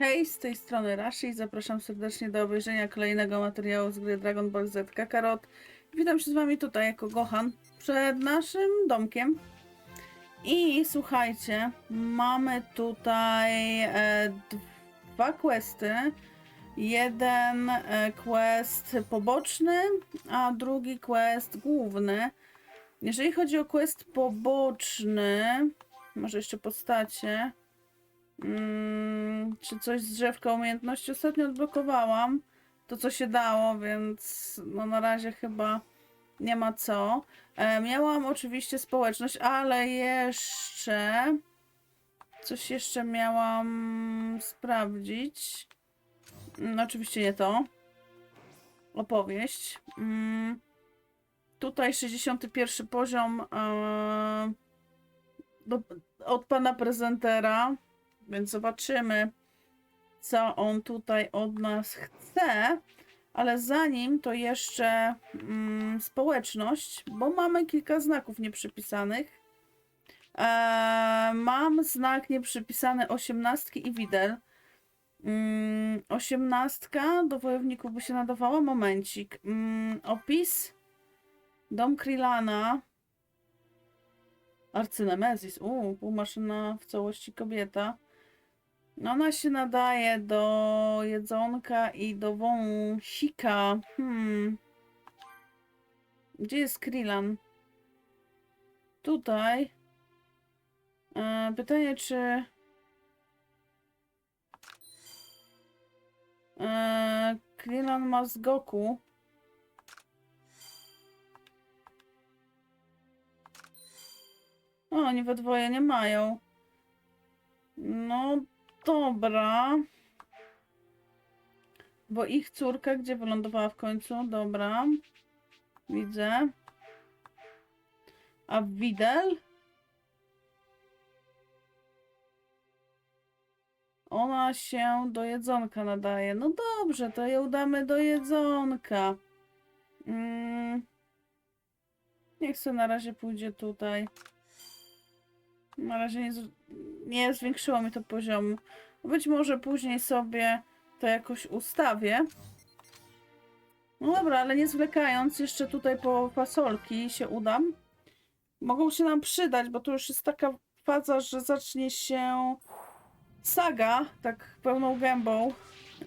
Hej, z tej strony Rashi i zapraszam serdecznie do obejrzenia kolejnego materiału z gry Dragon Ball Z Kakarot. Witam się z wami tutaj jako Gohan przed naszym domkiem. I słuchajcie, mamy tutaj e, dwa questy. Jeden e, quest poboczny, a drugi quest główny. Jeżeli chodzi o quest poboczny, może jeszcze postacie. Mm, czy coś z drzewka umiejętności ostatnio odblokowałam. To co się dało, więc no na razie chyba nie ma co. E, miałam oczywiście społeczność, ale jeszcze coś jeszcze miałam sprawdzić. No, oczywiście nie to. Opowieść. Mm, tutaj 61 poziom e, do, od pana prezentera. Więc zobaczymy, co on tutaj od nas chce. Ale zanim to jeszcze mm, społeczność, bo mamy kilka znaków nieprzypisanych. Eee, mam znak nieprzypisany osiemnastki i widel. Mm, osiemnastka do wojowników by się nadawała. Momencik. Mm, opis. Dom Krillana. Arcynemezis. Uuu, półmaszyna w całości kobieta. No ona się nadaje do jedzonka i do wąsika. Hmm. Gdzie jest Krillan? Tutaj. E, pytanie, czy... E, Krillan ma z Goku. O, oni we dwoje nie mają. No, dobra. Bo ich córka gdzie wylądowała w końcu? Dobra. Widzę. A Widel? Ona się do jedzonka nadaje. No dobrze, to ją damy do jedzonka. Mm. Niech sobie na razie pójdzie tutaj. Na razie nie, nie zwiększyło mi to poziomu. Być może później sobie to jakoś ustawię. No dobra, ale nie zwlekając, jeszcze tutaj po fasolki się udam. Mogą się nam przydać, bo to już jest taka faza, że zacznie się saga, tak pełną gębą.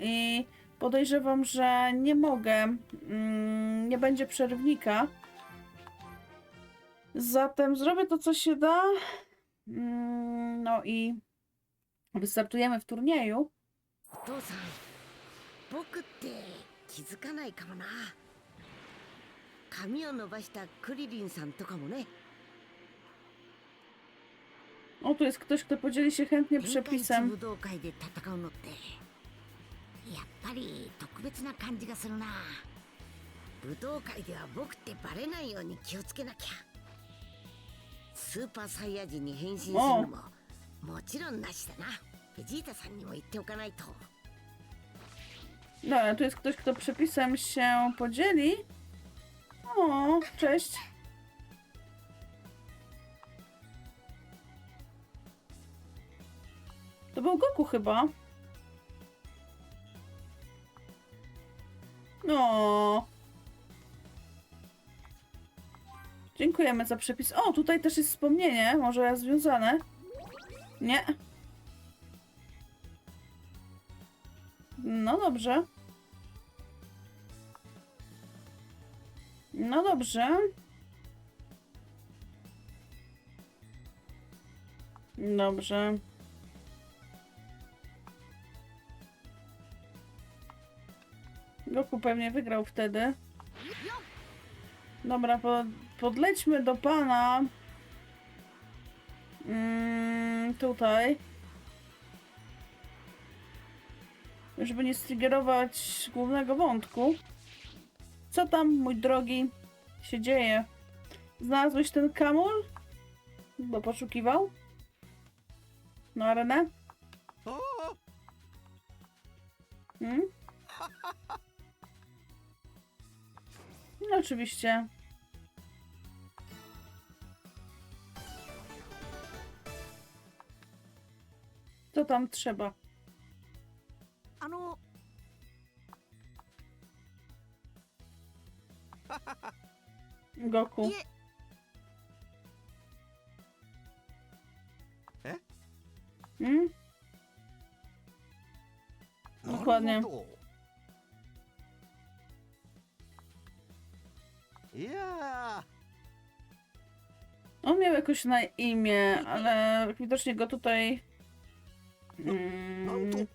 I podejrzewam, że nie mogę, mm, nie będzie przerwnika. Zatem zrobię to, co się da. Mm, No i wystartujemy w turnieju. O, tu jest ktoś, kto podzieli się chętnie przepisem. O! もちろんなしだなベジータさんにも言っておかないと Dobra, jest ktoś, kto przepisem się podzieli. O, cześć. To był Goku chyba. No. Dziękujemy za przepis. O, tutaj też jest wspomnienie, może związane. Nie. No dobrze. No dobrze. Dobrze. Goku pewnie wygrał wtedy. Dobra, po, podlećmy do pana. Mm, tutaj. Żeby nie striggerować głównego wątku. Co tam, mój drogi, się dzieje? Znalazłeś ten kamul? Bo poszukiwał? Na arenę? Hmm? No oczywiście. Co tam trzeba? あの Goku. いえ Mm? なるほどいや On miał jakoś na imię, ale widocznie go tutaj. Mm.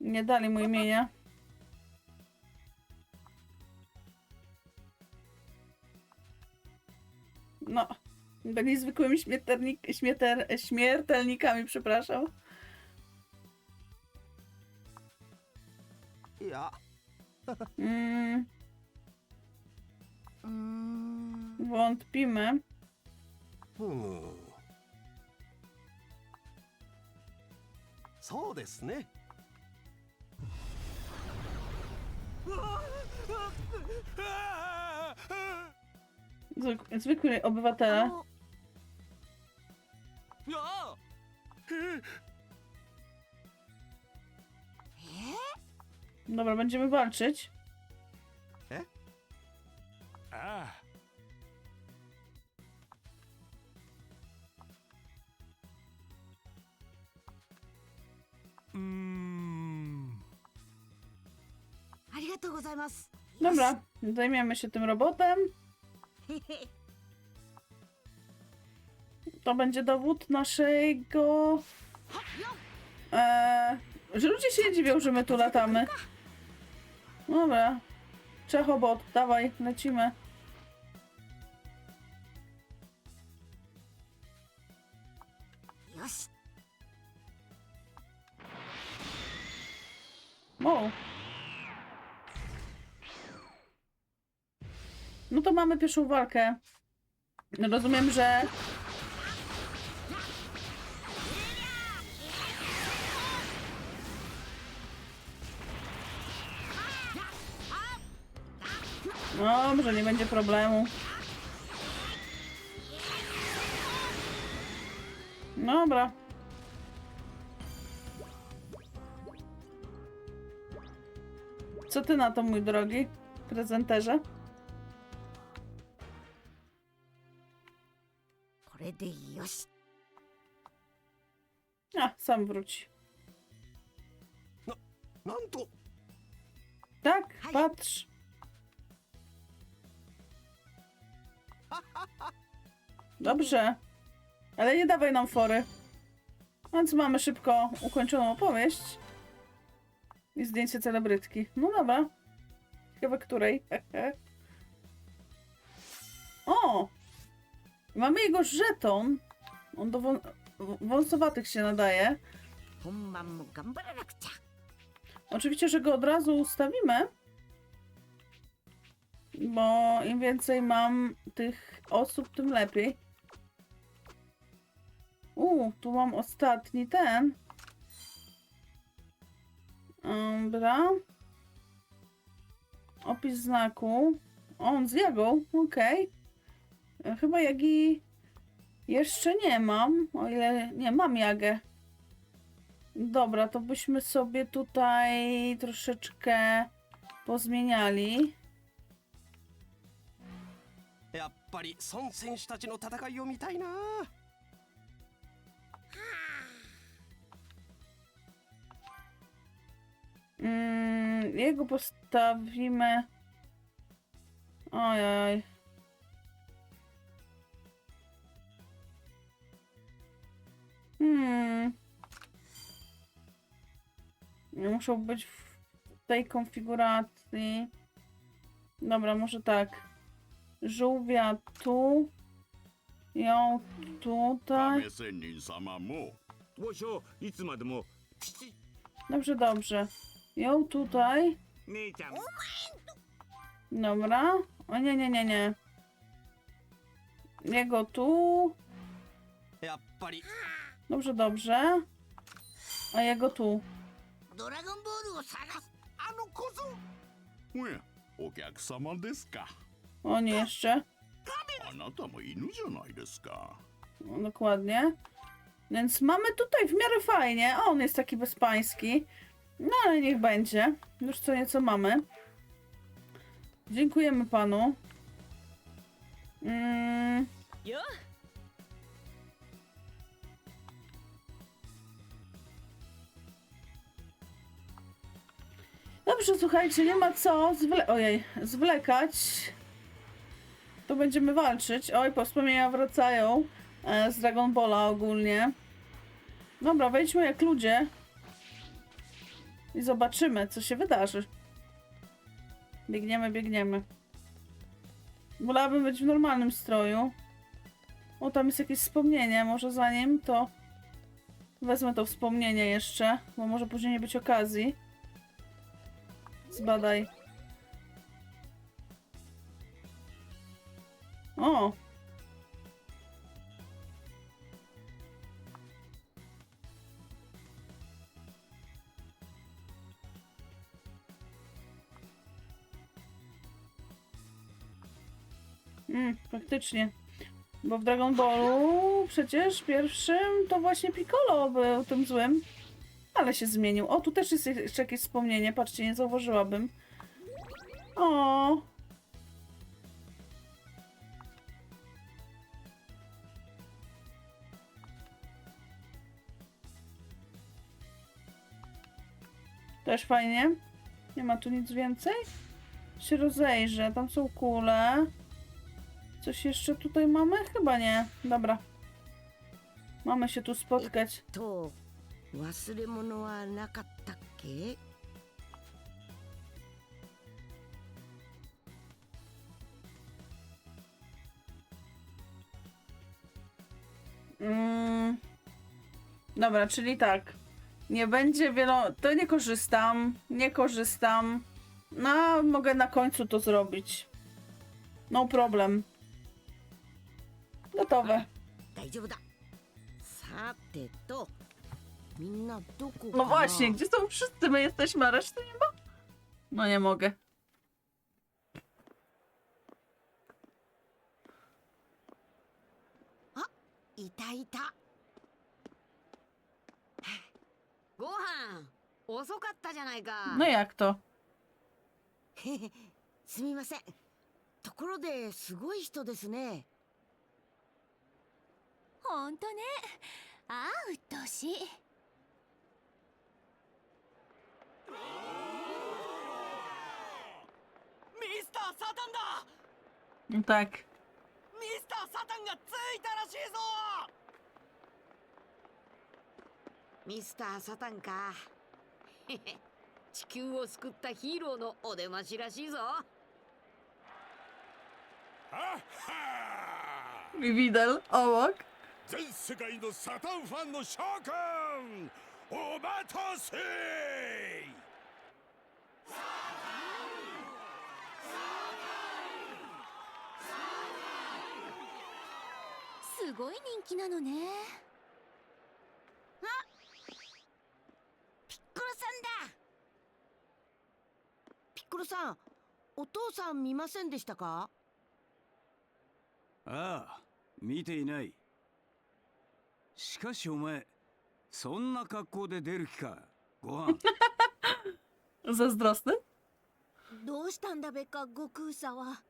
Nie dali mu imienia. No, byli zwykłymi śmiertelnik, śmiertel, śmiertelnikami, przepraszam. Ja. Mm. mm. Wątpimy. Hmm. そうですね Zwyk- Zwykli あ obywatele. の Dobra, będziemy walczyć. ああ うーん ありがとうございます Dobra, zajmiemy się tym robotem. へへ To będzie dowód naszego. Eee, że ludzie się nie dziwią, że my tu latamy. Dobra. Czechobot, dawaj, lecimy. O. No to mamy pierwszą walkę. Rozumiem, że. Dobrze, nie będzie problemu. Dobra. Co ty na to, mój drogi prezenterze? これでよし A, sam wróci. なんと Tak, Haj. patrz. Dobrze. Ale nie dawaj nam fory. Więc mamy szybko ukończoną opowieść. I zdjęcie celebrytki. No dobra. Ciekawe której. o! Mamy jego żeton. On do wą wąsowatych się nadaje. Oczywiście, że go od razu ustawimy. Bo im więcej mam tych osób, tym lepiej. Uuu, tu mam ostatni ten. Dobra. Opis znaku. On z jagą, okej. E, Chyba jagi jeszcze nie mam. O ile nie, mam jagę. Dobra, to byśmy sobie tutaj troszeczkę pozmieniali. やっぱり孫選手たちの戦いを見たいな Mm, jego postawimy. Ojoj. Hmm. Muszą być w tej konfiguracji. Dobra, może tak. Żółwia tu. Ją tutaj. Dobrze, dobrze ją tutaj. Dobra. O nie, nie, nie, nie. Jego tu. Dobrze, dobrze. A jego tu. O nie jeszcze. No, dokładnie. Więc mamy tutaj w miarę fajnie. O, on jest taki bezpański. No ale niech będzie. Już co nieco mamy. Dziękujemy panu. Mm, Dobrze, słuchajcie, nie ma co zwle ojej, zwlekać. To będziemy walczyć. Oj, wspomnienia wracają e, z Dragon Balla ogólnie. Dobra, wejdźmy jak ludzie. I zobaczymy, co się wydarzy. Biegniemy, biegniemy. Wolałabym być w normalnym stroju. O, tam jest jakieś wspomnienie. Może zanim to wezmę to wspomnienie jeszcze, bo może później nie być okazji. Zbadaj. O! Mm, faktycznie. Bo w Dragon Ballu przecież pierwszym to właśnie Piccolo był tym złym. Ale się zmienił. O, tu też jest jeszcze jakieś wspomnienie. Patrzcie, nie zauważyłabym. O. Też fajnie. Nie ma tu nic więcej. Się rozejrzę. Tam są kule. Coś jeszcze tutaj mamy? Chyba nie. Dobra. Mamy się tu spotkać. To... Mm. Dobra, czyli tak. Nie będzie wielo... To nie korzystam. Nie korzystam. No, mogę na końcu to zrobić. No problem. Gotowe. 大丈夫ださてとみんなどこかな No właśnie, gdzie są wszyscy? My jesteśmy, a reszty nie ma? No nie mogę. いたいたご飯遅かったじゃないか No jak to? すみませんところですごい人ですね ほんとね。ああ鬱陶しい。ミスターサタンだ！Tak. ミスターサタンがついたらしいぞ！ミスターサタンか。地球を救ったヒーローのお出ましらしいぞ。Widel obok. 全世界のサタンファンの召喚お待たせ!すごい人気なのね。ピッコロさんだ。ピッコロさんお父さん見ませんでしたか？ああ見ていないしかしお前そんな格好で出る気か？ご飯。Zazdrosny? どうしたんだべか悟空さは。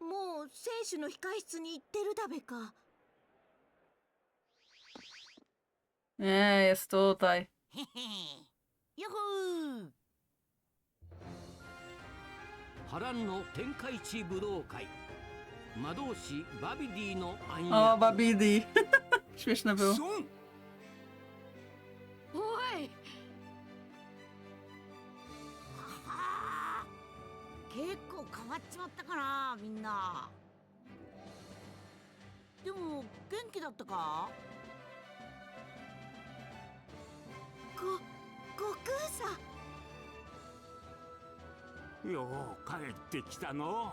もう選手の控室に行ってるだべか。Nie, jest tutaj. ヤッホー波乱の天下一武道会 Madosi, Babidi no Ania. O, Babidi. Śmieszne było. Sun! Oj! Kieko, kawachimatta kana, minna. でも元気だったかご悟空さんよう帰ってきたの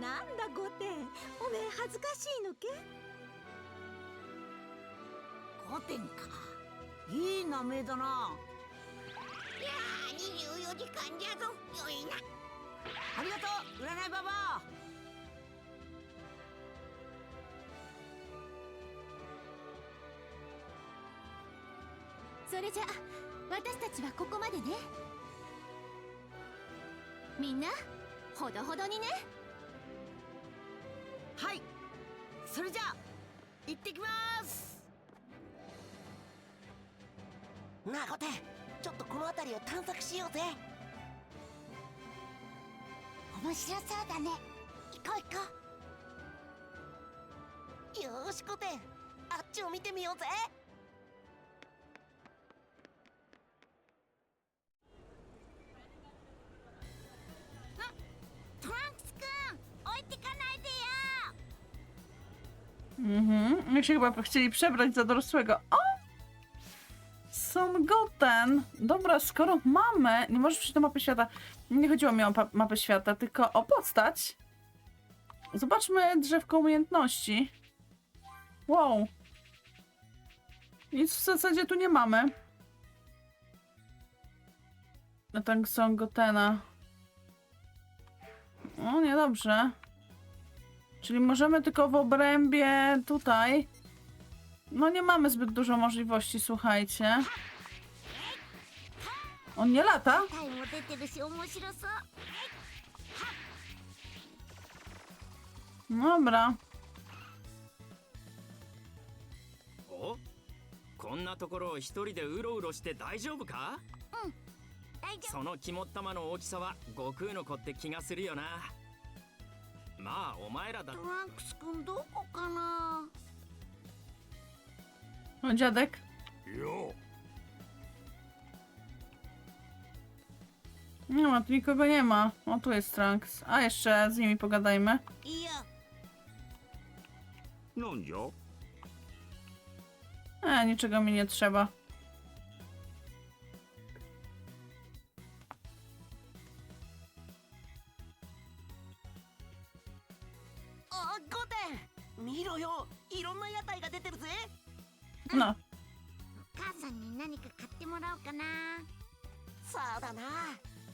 なんだゴテンおめえ恥ずかしいのけ？5点か。いい名前だな。いやー24時間じゃぞよいな。ありがとう占いババア。それじゃ私たちはここまでね。みんなほどほどにねはい。それじゃあ行ってきます。なあゴテンちょっとこの辺りを探索しようぜ。面白そうだね。行こう行こよーしゴテンあっちを見てみようぜ。トランクスくん置いてかないで。よ Mhm. Oni się chyba chcieli przebrać za dorosłego. O! Son Goten. Dobra, skoro mamy... Nie możesz przyjść do mapy świata. Nie chodziło mi o mapę świata, tylko o postać. Zobaczmy drzewko umiejętności. Wow. Nic w zasadzie tu nie mamy. A tak Son Gotena. O, niedobrze. Czyli możemy tylko w obrębie tutaj. No nie mamy zbyt dużo możliwości, słuchajcie. On nie lata? タイも出てるし面白そう Dobra. おこんなところを一人でうろうろして大丈夫か大丈その肝っ玉の大きさは悟空の子って気がするよな まあお前らだトランクスくんどこかな O, dziadek. よ Nie ma, tu nikogo nie ma. O, tu jest Trunks. A, jeszcze z nimi pogadajmy. いやなんじゃ E, niczego mi nie trzeba. 見ろよいろんな屋台が出てるぜ.お母さんに何か買ってもらおうかな。そうだな。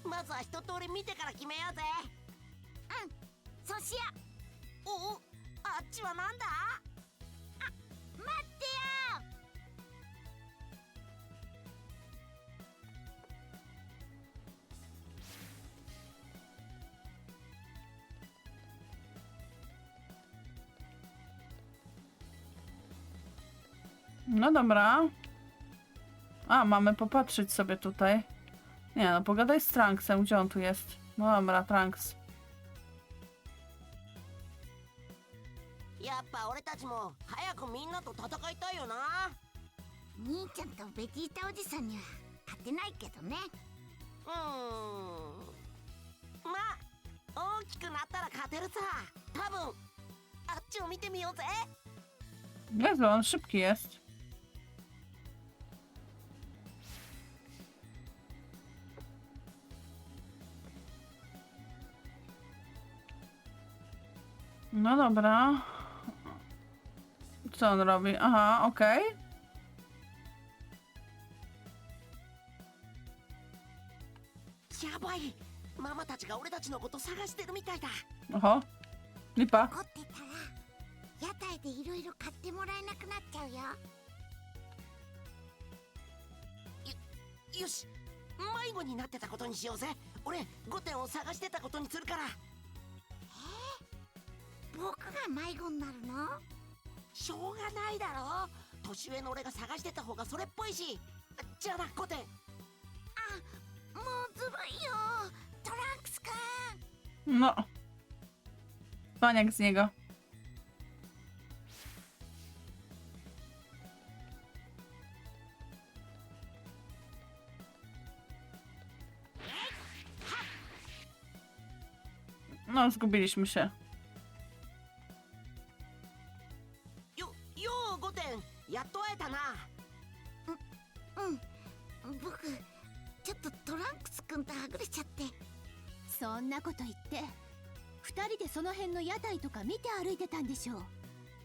まずは一通り見てから決めようぜ。そうしよおおあっちはなんだ？No dobra. A, mamy popatrzeć sobie tutaj. Nie no, pogadaj z Trunksem. Gdzie on tu jest? No dobra, Trunks. やっぱ俺たちも早くみんなと戦いたいよな兄ちゃんとベジータおじさんには勝てないけどねうーんまあ大きくなったら勝てるさ多分あっちを見てみようぜ Jezu, on szybki jest. No dobra. Co on robi? Aha, okej. やばいママたちが俺たちのこと探してるみたいだ Oho. Lipa. 怒ってたら屋台でいろいろ買ってもらえなくなっちゃうよよし迷子になってたことにしようぜ俺5点を探してたことにするから僕が 迷子になるの？しょうがないだろ。年上の俺が探してた方がそれっぽいし。じゃあな5点もうずるいよ。トランクスくん No. Paniak z niego. No, zgubiliśmy się. その辺の屋台とか見て歩いてたんでしょう。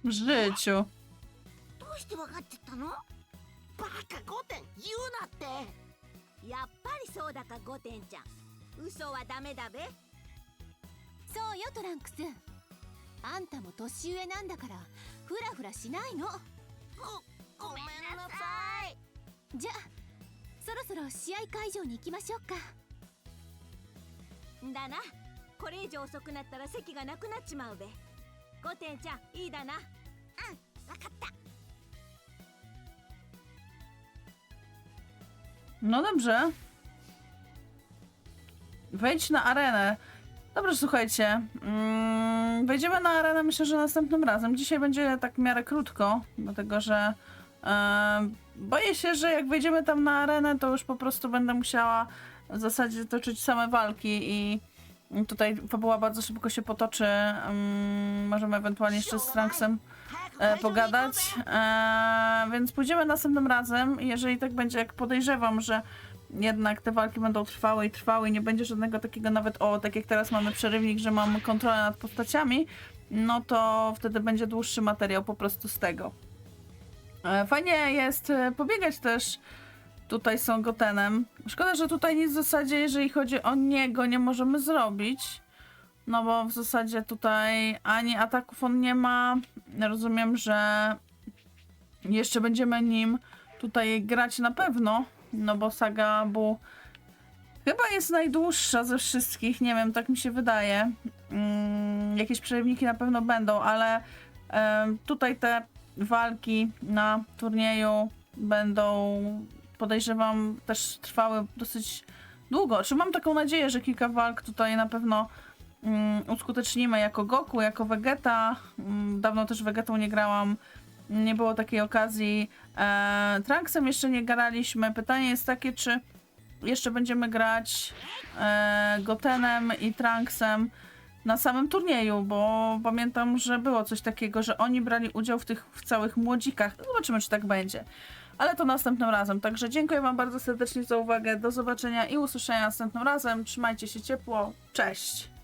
W życiu. どうしてわかっちゃったの？バカゴテン言うなって。やっぱりそうだかゴテンちゃん。嘘はダメだべ。そうよトランクス。あんたも年上なんだからフラフラしないの。ごごめんなさい。じゃあそろそろ試合会場に行きましょうか。だなこれ以上遅くなったら席がなくなっちまうべゴテンちゃんいいだなわかった No dobrze. Wejdź na arenę. Dobrze, słuchajcie. Mm, wejdziemy na arenę myślę, że następnym razem. Dzisiaj będzie tak w miarę krótko, dlatego że e, boję się, że jak wejdziemy tam na arenę, to już po prostu będę musiała w zasadzie toczyć same walki i tutaj fabuła bardzo szybko się potoczy. Mm, możemy ewentualnie jeszcze z Tranksem e, pogadać. E, więc pójdziemy następnym razem. Jeżeli tak będzie, jak podejrzewam, że jednak te walki będą trwały i trwały i nie będzie żadnego takiego nawet, o, tak jak teraz mamy przerywnik, że mamy kontrolę nad postaciami, no to wtedy będzie dłuższy materiał po prostu z tego. E, fajnie jest pobiegać też tutaj Son Gotenem. Szkoda, że tutaj nic w zasadzie, jeżeli chodzi o niego, nie możemy zrobić. No bo w zasadzie tutaj ani ataków on nie ma. Rozumiem, że jeszcze będziemy nim tutaj grać na pewno. No bo saga Bu chyba jest najdłuższa ze wszystkich. Nie wiem, tak mi się wydaje. Mm, jakieś przerywniki na pewno będą, ale em, tutaj te walki na turnieju będą podejrzewam też trwały dosyć długo. Czy mam taką nadzieję, że kilka walk tutaj na pewno mm, uskutecznimy jako Goku, jako Vegeta. Mm, dawno też Vegetą nie grałam. Nie było takiej okazji. E, Trunksem jeszcze nie graliśmy. Pytanie jest takie, czy jeszcze będziemy grać e, Gotenem i Trunksem na samym turnieju, bo pamiętam, że było coś takiego, że oni brali udział w tych w całych młodzikach. Zobaczymy, czy tak będzie. Ale to następnym razem. Także dziękuję Wam bardzo serdecznie za uwagę. Do zobaczenia i usłyszenia następnym razem. Trzymajcie się ciepło. Cześć!